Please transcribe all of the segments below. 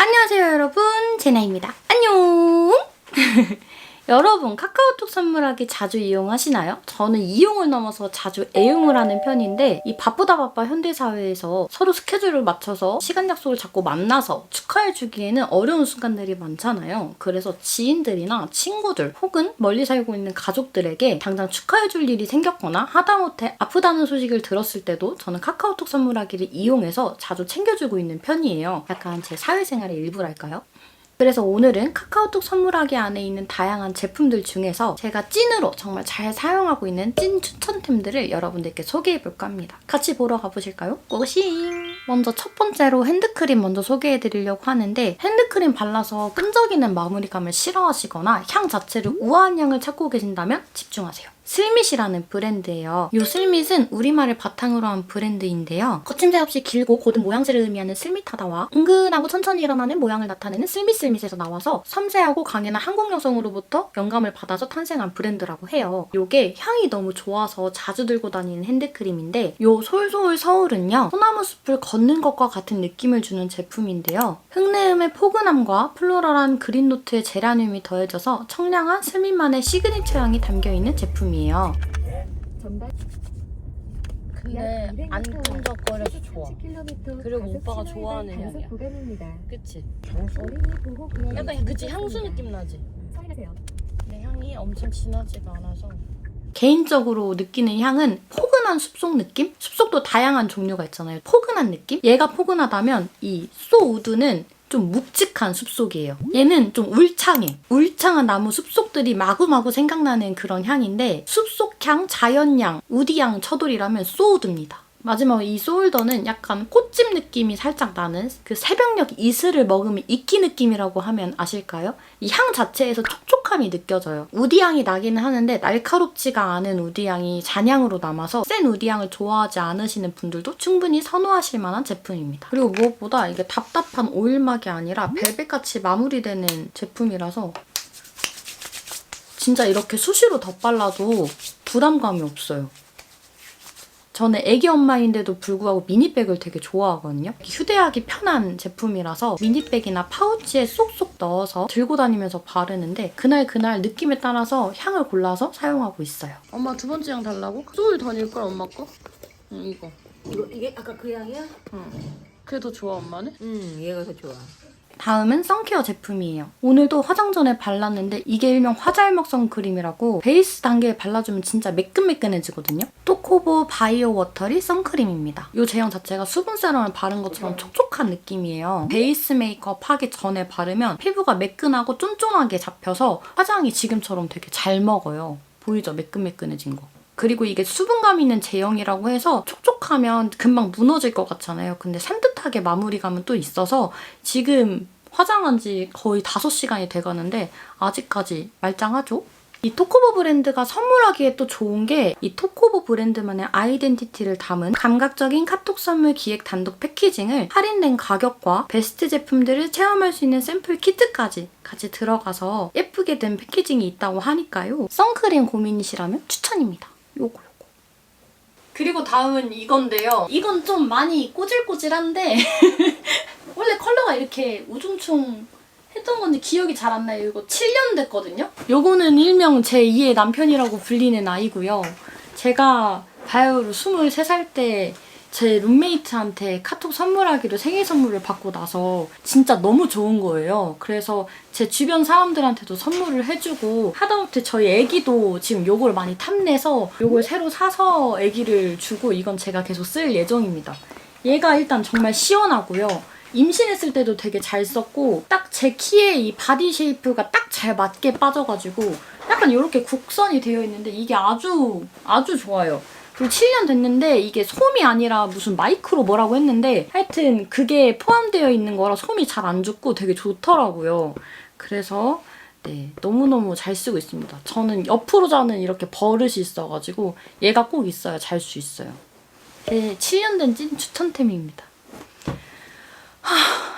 안녕하세요 여러분 제나입니다. 안녕! 여러분 카카오톡 선물하기 자주 이용하시나요? 저는 이용을 넘어서 자주 애용을 하는 편인데 이 바쁘다 바빠 현대사회에서 서로 스케줄을 맞춰서 시간 약속을 잡고 만나서 축하해주기에는 어려운 순간들이 많잖아요. 그래서 지인들이나 친구들 혹은 멀리 살고 있는 가족들에게 당장 축하해줄 일이 생겼거나 하다못해 아프다는 소식을 들었을 때도 저는 카카오톡 선물하기를 이용해서 자주 챙겨주고 있는 편이에요. 약간 제 사회생활의 일부랄까요? 그래서 오늘은 카카오톡 선물하기 안에 있는 다양한 제품들 중에서 제가 찐으로 정말 잘 사용하고 있는 찐 추천템들을 여러분들께 소개해 볼까 합니다. 같이 보러 가보실까요? 고고싱! 먼저 첫 번째로 핸드크림 먼저 소개해 드리려고 하는데 핸드크림 발라서 끈적이는 마무리감을 싫어하시거나 향 자체를 우아한 향을 찾고 계신다면 집중하세요. 슬밋이라는 브랜드예요. 이 슬밋은 우리말을 바탕으로 한 브랜드인데요. 거침새 없이 길고 고든 모양새를 의미하는 슬밋하다와 은근하고 천천히 일어나는 모양을 나타내는 슬밋슬밋에서 나와서 섬세하고 강인한 한국 여성으로부터 영감을 받아서 탄생한 브랜드라고 해요. 이게 향이 너무 좋아서 자주 들고 다니는 핸드크림인데 이 솔솔 서울은요. 소나무 숲을 걷는 것과 같은 느낌을 주는 제품인데요. 흙내음의 포근함과 플로럴한 그린노트의 제라늄이 더해져서 청량한 슬밋만의 시그니처 향이 담겨있는 제품이에요. 근데 안 끈적거려서 좋아. 그리고 오빠가 좋아하는 향이야. 그치? 약간 그치 향수 느낌 나지? 근데 향이 엄청 진하지가 않아서 개인적으로 느끼는 향은 포근한 숲속 느낌? 숲속도 다양한 종류가 있잖아요. 포근한 느낌? 얘가 포근하다면 이 소우드는 좀 묵직한 숲속이에요. 얘는 좀 울창해. 울창한 나무 숲속들이 마구마구 생각나는 그런 향인데 숲속향, 자연향, 우디향, 처돌이라면 소우드입니다. 마지막 이 소울더는 약간 꽃집 느낌이 살짝 나는 그 새벽녘 이슬을 먹으면 이끼 느낌이라고 하면 아실까요? 이 향 자체에서 촉촉함이 느껴져요. 우디향이 나기는 하는데 날카롭지가 않은 우디향이 잔향으로 남아서 센 우디향을 좋아하지 않으시는 분들도 충분히 선호하실 만한 제품입니다. 그리고 무엇보다 이게 답답한 오일막이 아니라 벨벳같이 마무리되는 제품이라서 진짜 이렇게 수시로 덧발라도 부담감이 없어요. 저는 애기 엄마인데도 불구하고 미니백을 되게 좋아하거든요. 휴대하기 편한 제품이라서 미니백이나 파우치에 쏙쏙 넣어서 들고 다니면서 바르는데 그날 그날 느낌에 따라서 향을 골라서 사용하고 있어요. 엄마 두 번째 향 달라고? 소울 다닐 걸 엄마 거? 응 이거. 이거 이게 아까 그 향이야? 그게 더 좋아 엄마는? 응, 얘가 더 좋아. 다음은 선케어 제품이에요. 오늘도 화장 전에 발랐는데 이게 일명 화잘먹 선크림이라고 베이스 단계에 발라주면 진짜 매끈매끈해지거든요. 토코보 바이오 워터리 선크림입니다. 이 제형 자체가 수분 세럼을 바른 것처럼 촉촉한 느낌이에요. 베이스 메이크업 하기 전에 바르면 피부가 매끈하고 쫀쫀하게 잡혀서 화장이 지금처럼 되게 잘 먹어요. 보이죠? 매끈매끈해진 거. 그리고 이게 수분감 있는 제형이라고 해서 촉촉하면 금방 무너질 것 같잖아요. 근데 산뜻하게 마무리감은 또 있어서 지금 화장한 지 거의 5시간이 돼가는데 아직까지 말짱하죠? 이 토코보 브랜드가 선물하기에 또 좋은 게 이 토코보 브랜드만의 아이덴티티를 담은 감각적인 카톡 선물 기획 단독 패키징을 할인된 가격과 베스트 제품들을 체험할 수 있는 샘플 키트까지 같이 들어가서 예쁘게 된 패키징이 있다고 하니까요. 선크림 고민이시라면 추천입니다. 요거 요거. 그리고 다음은 이건데요. 이건 좀 많이 꼬질꼬질한데 원래 컬러가 이렇게 우중충 했던 건지 기억이 잘 안 나요. 이거 7년 됐거든요. 요거는 일명 제 2의 남편이라고 불리는 아이고요. 제가 바이오로 23살 때 제 룸메이트한테 카톡 선물하기로 생일 선물을 받고 나서 진짜 너무 좋은 거예요. 그래서 제 주변 사람들한테도 선물을 해주고 하다못해 저희 애기도 지금 요걸 많이 탐내서 요걸 새로 사서 애기를 주고 이건 제가 계속 쓸 예정입니다. 얘가 일단 정말 시원하고요. 임신했을 때도 되게 잘 썼고 딱 제 키에 이 바디 쉐이프가 딱 잘 맞게 빠져가지고 약간 이렇게 곡선이 되어 있는데 이게 아주 아주 좋아요. 그리고 7년 됐는데 이게 솜이 아니라 무슨 마이크로 뭐라고 했는데 하여튼 그게 포함되어 있는 거라 솜이 잘 안 죽고 되게 좋더라고요. 그래서 네 너무너무 잘 쓰고 있습니다. 저는 옆으로 자는 이렇게 버릇이 있어가지고 얘가 꼭 있어야 잘 수 있어요. 네 7년 된 찐 추천템입니다. 하,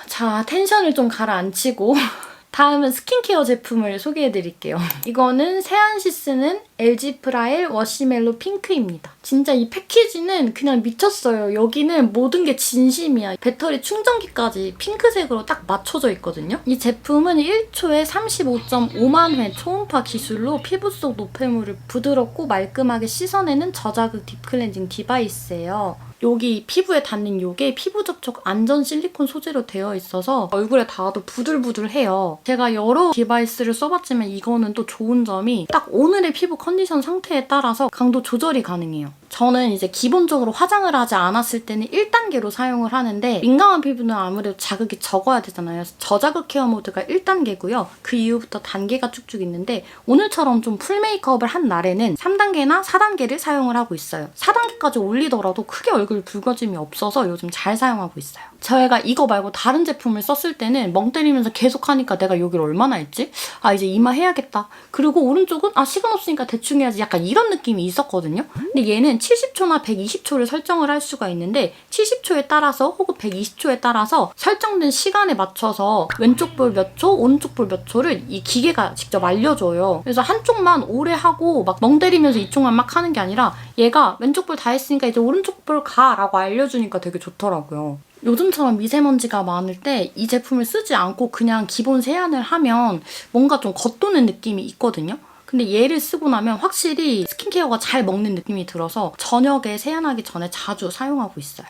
자 텐션을 좀 가라앉히고 다음은 스킨케어 제품을 소개해드릴게요. 이거는 세안시 쓰는 LG 프라일 워시멜로 핑크입니다. 진짜 이 패키지는 그냥 미쳤어요. 여기는 모든 게 진심이야. 배터리 충전기까지 핑크색으로 딱 맞춰져 있거든요. 이 제품은 1초에 35.5만 회 초음파 기술로 피부 속 노폐물을 부드럽고 말끔하게 씻어내는 저자극 딥클렌징 디바이스예요. 여기 피부에 닿는 요게 피부 접촉 안전 실리콘 소재로 되어 있어서 얼굴에 닿아도 부들부들해요. 제가 여러 디바이스를 써봤지만 이거는 또 좋은 점이 딱 오늘의 피부 컨 디션 상태에 따라서 강도 조절이 가능해요. 저는 이제 기본적으로 화장을 하지 않았을 때는 1단계로 사용을 하는데 민감한 피부는 아무래도 자극이 적어야 되잖아요. 저자극 케어 모드가 1단계고요. 그 이후부터 단계가 쭉쭉 있는데 오늘처럼 좀 풀 메이크업을 한 날에는 3단계나 4단계를 사용을 하고 있어요. 4단계까지 올리더라도 크게 얼굴 붉어짐이 없어서 요즘 잘 사용하고 있어요. 저희가 이거 말고 다른 제품을 썼을 때는 멍 때리면서 계속 하니까 내가 여기를 얼마나 했지? 아 이제 이마 해야겠다. 그리고 오른쪽은 아 시간 없으니까 대충 해야지 약간 이런 느낌이 있었거든요. 근데 얘는 70초나 120초를 설정을 할 수가 있는데 70초에 따라서 혹은 120초에 따라서 설정된 시간에 맞춰서 왼쪽 볼 몇 초, 오른쪽 볼 몇 초를 이 기계가 직접 알려줘요. 그래서 한쪽만 오래 하고 막 멍 때리면서 이쪽만 막 하는 게 아니라 얘가 왼쪽 볼 다 했으니까 이제 오른쪽 볼 가라고 알려주니까 되게 좋더라고요. 요즘처럼 미세먼지가 많을 때 이 제품을 쓰지 않고 그냥 기본 세안을 하면 뭔가 좀 겉도는 느낌이 있거든요. 근데 얘를 쓰고 나면 확실히 스킨케어가 잘 먹는 느낌이 들어서 저녁에 세안하기 전에 자주 사용하고 있어요.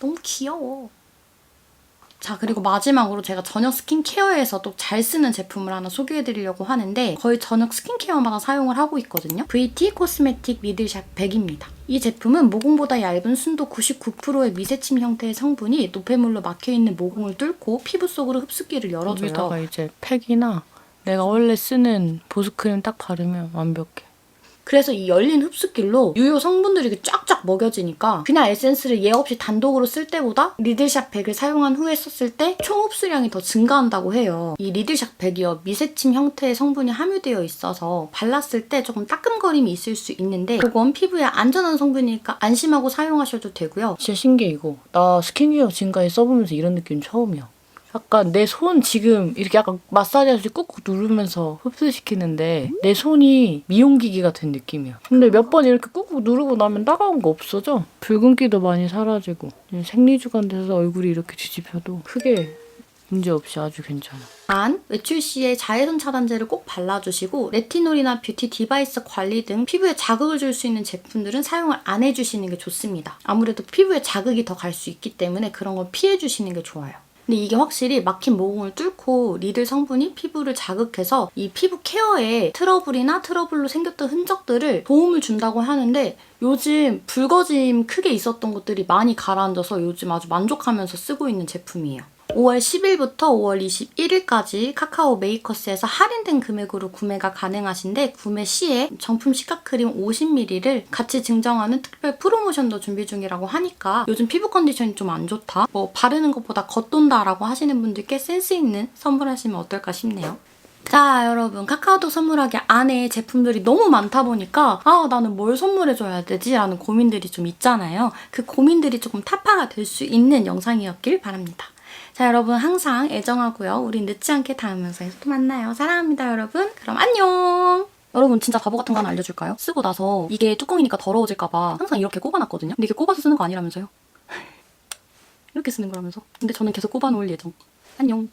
너무 귀여워. 자, 그리고 마지막으로 제가 저녁 스킨케어에서도 잘 쓰는 제품을 하나 소개해드리려고 하는데 거의 저녁 스킨케어마다 사용을 하고 있거든요. VT 코스메틱 미들샵 100입니다. 이 제품은 모공보다 얇은 순도 99%의 미세침 형태의 성분이 노폐물로 막혀있는 모공을 뚫고 피부 속으로 흡수기를 열어줘요. 여기다가 이제 팩이나 내가 원래 쓰는 보습크림 딱 바르면 완벽해. 그래서 이 열린 흡수길로 유효 성분들이 이렇게 쫙쫙 먹여지니까 그냥 에센스를 얘 없이 단독으로 쓸 때보다 리들샵 100을 사용한 후에 썼을 때 총 흡수량이 더 증가한다고 해요. 이 리들샵 100이요. 미세침 형태의 성분이 함유되어 있어서 발랐을 때 조금 따끔거림이 있을 수 있는데 그건 피부에 안전한 성분이니까 안심하고 사용하셔도 되고요. 진짜 신기해 이거. 나 스킨케어 지금까지 써보면서 이런 느낌 처음이야. 약간 내 손 지금 이렇게 약간 마사지하듯이 꾹꾹 누르면서 흡수시키는데 내 손이 미용기기가 된 느낌이야. 근데 몇 번 이렇게 꾹꾹 누르고 나면 따가운 거 없어져. 붉은기도 많이 사라지고 생리주간 돼서 얼굴이 이렇게 뒤집혀도 크게 문제 없이 아주 괜찮아. 단, 외출 시에 자외선 차단제를 꼭 발라주시고 레티놀이나 뷰티 디바이스 관리 등 피부에 자극을 줄 수 있는 제품들은 사용을 안 해주시는 게 좋습니다. 아무래도 피부에 자극이 더 갈 수 있기 때문에 그런 건 피해주시는 게 좋아요. 근데 이게 확실히 막힌 모공을 뚫고 리들 성분이 피부를 자극해서 이 피부 케어에 트러블이나 트러블로 생겼던 흔적들을 도움을 준다고 하는데 요즘 붉어짐 크게 있었던 것들이 많이 가라앉아서 요즘 아주 만족하면서 쓰고 있는 제품이에요. 5월 10일부터 5월 21일까지 카카오 메이커스에서 할인된 금액으로 구매가 가능하신데 구매 시에 정품 시카크림 50ml를 같이 증정하는 특별 프로모션도 준비 중이라고 하니까 요즘 피부 컨디션이 좀 안 좋다 뭐 바르는 것보다 겉돈다 라고 하시는 분들께 센스 있는 선물하시면 어떨까 싶네요. 자 여러분 카카오톡 선물하기 안에 제품들이 너무 많다 보니까 아 나는 뭘 선물해줘야 되지? 라는 고민들이 좀 있잖아요. 그 고민들이 조금 타파가 될 수 있는 영상이었길 바랍니다. 자 여러분 항상 애정하고요. 우린 늦지 않게 다음 영상에서 또 만나요. 사랑합니다 여러분. 그럼 안녕. 여러분 진짜 바보 같은 거 하나 알려줄까요? 쓰고 나서 이게 뚜껑이니까 더러워질까봐 항상 이렇게 꼽아놨거든요. 근데 이게 꼽아서 쓰는 거 아니라면서요? 이렇게 쓰는 거라면서. 근데 저는 계속 꼽아놓을 예정. 안녕.